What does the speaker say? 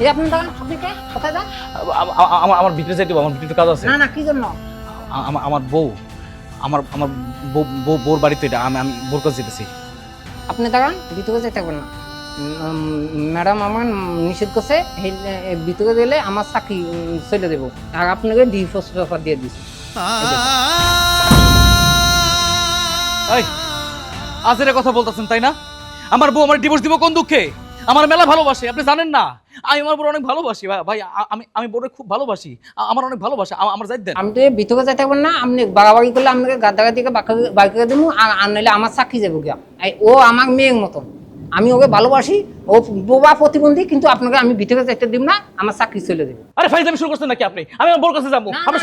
এই আপনি দাঁড়ান আপনি কে? কোথায় যান? আ- আ- আমার আমার ভিতরে যাইতে হবে, আমার ভিতরে কাজ আছে। না না কি জন্য? আ- আমার আমার বউ আমার আমার বউ- বউ বউর বাড়িতে এটা আমি আমি বোর কাছে যেতেছি আপনি দাঁড়ান যেতে থাকবেন না। ম্যাডাম আমার নিষেধ করছে আমার চাকরি উম, চলে দেবো। আর আপনাকে ডিভোর্স পেপার দিয়ে দিচ্ছি এই আজের কথা বলতেছেন তাই না? আমার বউ আমার ডিভোর্স দিব কোন দুঃখে? আমার মেলা ভালোবাসে আপনি জানেন না? আমি আমার বউ অনেক ভালোবাসি ভাই আমি আমি বউরে খুব ভালোবাসি আমার অনেক ভালোবাসে আমার যাই দেন। আমি তো এই ভিতরে যেতে না আপনি বাড়াবাড়ি করলে আপনাকে গাদ্দাগা দিকে বাড়ি করে দেবো আর নাহলে আমার চাকরি যাব গিয়া। ও আমার মেয়ের মতন। আমি ওকে ভালোবাসি ও বোবা প্রতিবন্ধী কিন্তু আপনাকে আমি ভিতরে যেতে দিব না আমার চাকরি চলে দেবো আরে ফাইজ আমি শুরু করছেন নাকি আপনি? আমি বউর কাছে যাব। আপনি